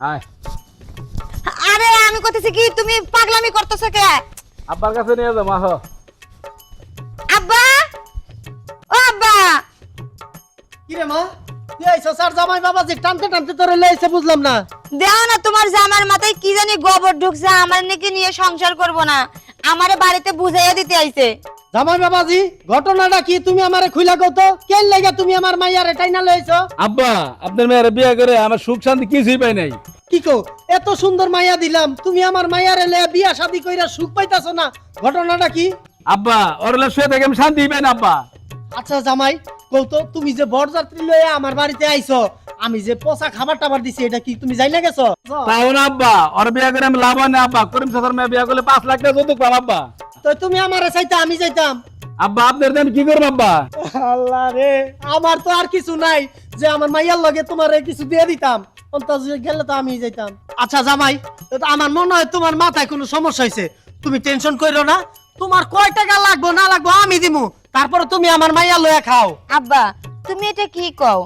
আয়। আরে আমি কইতেছি কি তুমি পাগলামি করতেছো কে? আব্বার কাছে নিয়ে যাও মাহ আব্বা? ও আব্বা। কি রে মা? তুই আইছো? স্যার জামাই বাবা যে টানতে টানতে তোরে লইছে বুঝলাম না। দেও না তোমার জামার মাথায় কি জানি গোবর ঢুকছে আমার নাকি নিয়ে সংসার করব না। আমারে বাড়িতে বুঝাইয়া দিতে আইছে। জামাই বাবাজি ঘটনাটা কি? তুমি আমারে খুইলা কও তো। কেন লাগা তুমি আমার মাইয়ারে টাইনা লইছো? আব্বা আপনার মেয়ের বিয়ে করে আমার সুখ শান্তি কিছুই পাই নাই। কি কো এত সুন্দর মাইয়া দিলাম তুমি আমার মাইয়ারে লইয়া বিয়া শাদি কইরা সুখ পাইতাছো না। ঘটনাটা কি? আব্বা ওরলে শুয়ে থেকে আমি শান্তি পাই না আব্বা। আচ্ছা জামাই কও তো তুমি যে বরযাত্রী লইয়া আমার বাড়িতে আইছো আমি যে পচা খাবার টাবার দিছি এটা কি তুমি যাই না গেছো? তাও না আব্বা ওর বিয়ে করে আমি লাভ না আব্বা। করিম মেয়ে বিয়ে করলে পাঁচ লাখ টাকা যৌতুক আব্বা। তো তুমি আমারে চাইতা আমি যাইতাম আব্বা আপনার দিয়ে আমি কি করব আব্বা? আল্লাহ রে। আমার তো আর কিছু নাই যে আমার মাইয়ার লগে তোমারে কিছু দিয়ে দিতাম। অন্তত গেলে তো আমি যাইতাম। আচ্ছা জামাই আমার মনে হয় তোমার মাথায় কোনো সমস্যা হয়েছে তুমি টেনশন করো না। তোমার কয় টাকা লাগবো না লাগবো আমি দিমু। তারপরে তুমি আমার মাইয়া লয়া খাও। আব্বা তুমি এটা কি কও?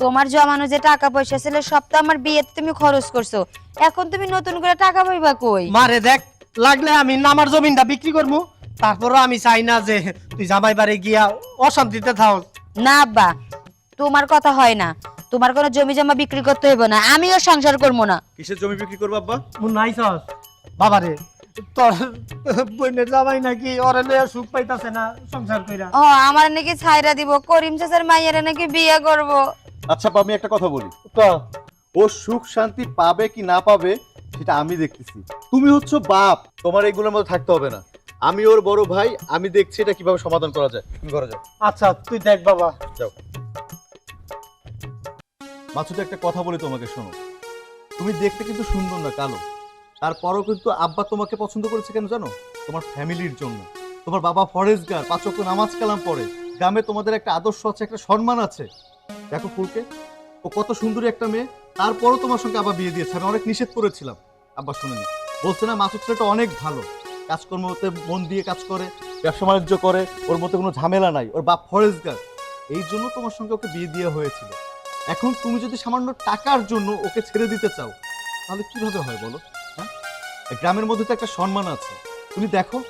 তোমার জমানো যে টাকা পয়সা ছিল সব তো আমার বিয়েতে তুমি খরচ করছ। এখন তুমি নতুন করে টাকা পাইবা কই? মারে দেখ লাগলে আমি আমার জমিনটা বিক্রি করব তারপরও আমি চাই না যে তুই জামাই বাড়ি গিয়া অশান্তিতে থাও। না আব্বা তোমার কথা হয় না। তোমার কোনো জমি জমা বিক্রি করতে হইব না আমিও সংসার করব না। কিসের জমি বিক্রি করব আব্বা? মুন নাইছস? বাবারে তোর বোনের জামাই নাকি ওরে লইয়া সুখ পাইতাছে না সংসার কইরা? ও আমার নাকি ছাইরা দিব করিম চাচার মাইয়ারে নাকি বিয়ে করব। আচ্ছা আপা, আমি একটা কথা বলি। তো ও সুখ শান্তি পাবে কি না পাবে সেটা আমি দেখতেছি। তুমি হচ্ছে বাপ তোমার এইগুলোর মধ্যে থাকতে হবে না। আমি ওর বড় ভাই আমি দেখছি এটা কীভাবে সমাধান করা যায়। তুমি করা যায় আচ্ছা তুই দেখ বাবা। যাও। মাছুতে একটা কথা বলি তোমাকে শোনো। তুমি দেখতে কিন্তু সুন্দর না কালো। তারপরও কিন্তু আব্বা তোমাকে পছন্দ করেছে কেন জানো? তোমার ফ্যামিলির জন্য। তোমার বাবা ফরেজগার পাঁচ ওয়াক্ত নামাজ কালাম পড়ে। গ্রামে তোমাদের একটা আদর্শ আছে একটা সম্মান আছে। দেখো ফুলকে ও কত সুন্দরী একটা মেয়ে। তারপরও তোমার সঙ্গে আবার বিয়ে দিয়েছে। আমি অনেক নিষেধ করেছিলাম। আব্বা শুনেনি। বলছে না, মাসুদ ছেলেটা অনেক ভালো। কাজকর্মতে মন দিয়ে কাজ করে, ব্যবসা বাণিজ্য করে, ওর মধ্যে কোনো ঝামেলা নাই। ওর বাপ ফরেজগার এই জন্য তোমার সঙ্গে ওকে বিয়ে দেওয়া হয়েছিল। এখন তুমি যদি সামান্য টাকার জন্য ওকে ছেড়ে দিতে চাও, তাহলে কীভাবে হয় বলো? হ্যাঁ? গ্রামের মধ্যে তো একটা সম্মান আছে। তুমি দেখো,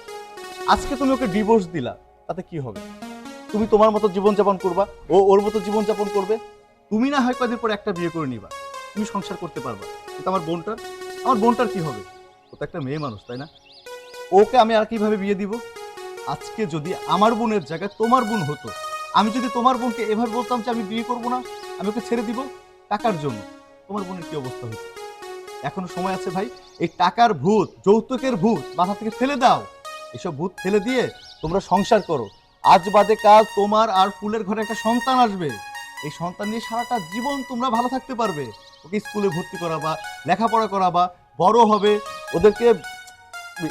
আজকে তুমি ওকে ডিভোর্স দিলা, তাতে কি হবে? তুমি তোমার মতো জীবনযাপন করবা, ও ওর মতো জীবনযাপন করবে। তুমি না হয় কদিন পর একটা বিয়ে করে নিবা। তুমি সংসার করতে পারবা কিন্তু আমার বোনটার আমার বোনটার কি হবে? ও তো একটা মেয়ে মানুষ, তাই না? ওকে আমি আর কীভাবে বিয়ে দিব? আজকে যদি আমার বোনের জায়গায় তোমার বোন হতো, আমি যদি তোমার বোনকে এভাবে বলতাম যে আমি বিয়ে করব না, আমি ওকে ছেড়ে দিব, টাকার জন্য, তোমার বোনের কি অবস্থা হতো? এখনও সময় আছে ভাই, এই টাকার ভূত, যৌতুকের ভূত মাথা থেকে ফেলে দাও। এসব ভূত ফেলে দিয়ে তোমরা সংসার করো। আজ বাদে কাল তোমার আর ফুলের ঘরে একটা সন্তান আসবে। এই সন্তান নিয়ে সারাটা জীবন তোমরা ভালো থাকতে পারবে। ওকে স্কুলে ভর্তি করাবা লেখাপড়া করাবা বড় হবে, ওদেরকে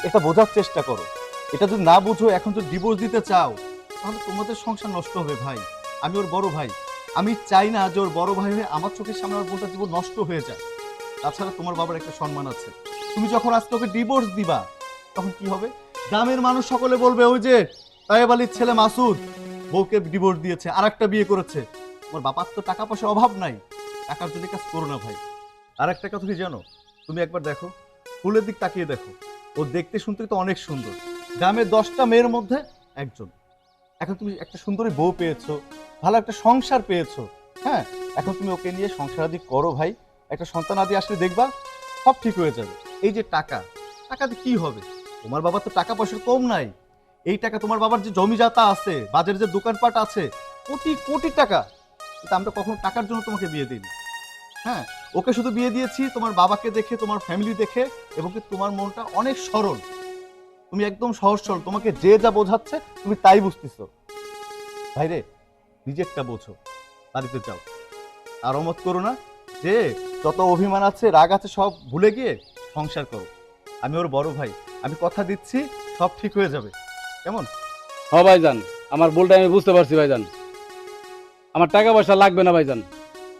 এটা বোঝার চেষ্টা করো। এটা যদি না বুঝো, এখন যদি ডিভোর্স দিতে চাও, তাহলে তোমাদের সংসার নষ্ট হবে ভাই। আমি ওর বড় ভাই। আমি চাই না যে ওর বড় ভাই হয়ে আমার চোখের সামনে ওর বোনটার জীবন নষ্ট হয়ে যায় তাছাড়া তোমার বাবার একটা সম্মান আছে। তুমি যখন আজ তোকে ডিভোর্স দিবা, তখন কি হবে? গ্রামের মানুষ সকলে বলবে, ওই যে তায়েব আলীর ছেলে মাসুদ, বউকে ডিভোর্স দিয়েছে আর একটা বিয়ে করেছে। তোমার বাবার তো টাকা পয়সার অভাব নাই। টাকার জন্য কাজ করো না ভাই। আর একটা কথা কি জানো? তুমি একবার দেখো, ফুলের দিক তাকিয়ে দেখো। ও দেখতে শুনতে তো অনেক সুন্দর। গ্রামের দশটা মেয়ের মধ্যে একজন। এখন তুমি একটা সুন্দরী বউ পেয়েছ, ভালো একটা সংসার পেয়েছ। হ্যাঁ এখন তুমি ওকে নিয়ে সংসার আদি করো ভাই। একটা সন্তান আদি আসলে দেখবা, সব ঠিক হয়ে যাবে। এই যে টাকা, টাকাতে কি হবে? তোমার বাবার তো টাকা পয়সা কম নাই। এই টাকা তোমার বাবার যে জমি জাতা আছে, বাজারে যে দোকানপাট আছে, কোটি কোটি টাকা। কিন্তু আমরা কখনো টাকার জন্য তোমাকে বিয়ে দিইনি। হ্যাঁ ওকে শুধু বিয়ে দিয়েছি, তোমার বাবাকে দেখে, তোমার ফ্যামিলি দেখে, এবং কি তোমার মনটা অনেক সরল। তুমি একদম সহজ সরল, তোমাকে যে যা বোঝাচ্ছে, তুমি তাই বুঝতেছো। ভাইরে, নিজেরটা বোঝো, বাড়িতে যাও। আর অমত করো না যে, যত অভিমান আছে, রাগ আছে, সব ভুলে গিয়ে সংসার করো। আমি ওর বড় ভাই, আমি কথা দিচ্ছি, সব ঠিক হয়ে যাবে। কেমন? হ ভাইজান, আমার ভুলটা আমি বুঝতে পারছি ভাইজান। আমার টাকা পয়সা লাগবে না ভাইজান।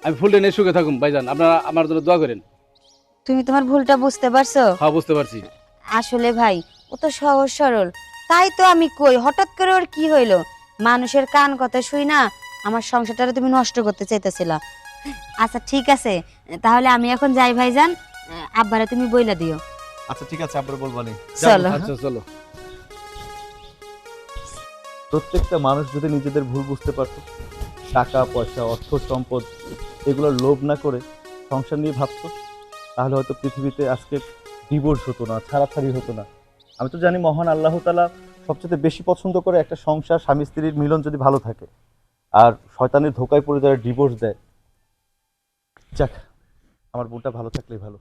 আমি ফুলটা নিয়ে সুখে থাকুন ভাইজান। আপনারা আমার জন্য দোয়া করেন। তুমি তোমার ভুলটা বুঝতে পারছ? হ্যাঁ বুঝতে পারছি। আসলে ভাই ও তো সহজ সরল। তাই তো আমি কই হঠাৎ করে ওর কি হইল? মানুষের কান কথা শুই না আমার সংসারটা তুমি নষ্ট করতে চাইতেছিলা। আচ্ছা ঠিক আছে। তাহলে আমি এখন যাই ভাইজান। আব্বারে তুমি বইলা দিও। আচ্ছা ঠিক আছে আবার বলবানি চলো। আচ্ছা চলো। প্রত্যেকটা মানুষ যদি নিজেদের ভুল বুঝতে পারতো টাকা পয়সা অর্থ সম্পদ এগুলোর লোভ না করে সংসার নিয়ে ভাবতো, তাহলে হয়তো পৃথিবীতে আজকে ডিভোর্স হতো না, ছাড়াছাড়ি হতো না। আমি তো জানি মহান আল্লাহ তালা সবচেয়ে বেশি পছন্দ করে একটা সংসার, স্বামী স্ত্রীর মিলন যদি ভালো থাকে, আর শয়তানের ধোকায় পড়ে যারা ডিভোর্স দেয়। যাক, আমার বোনটা ভালো থাকলেই ভালো।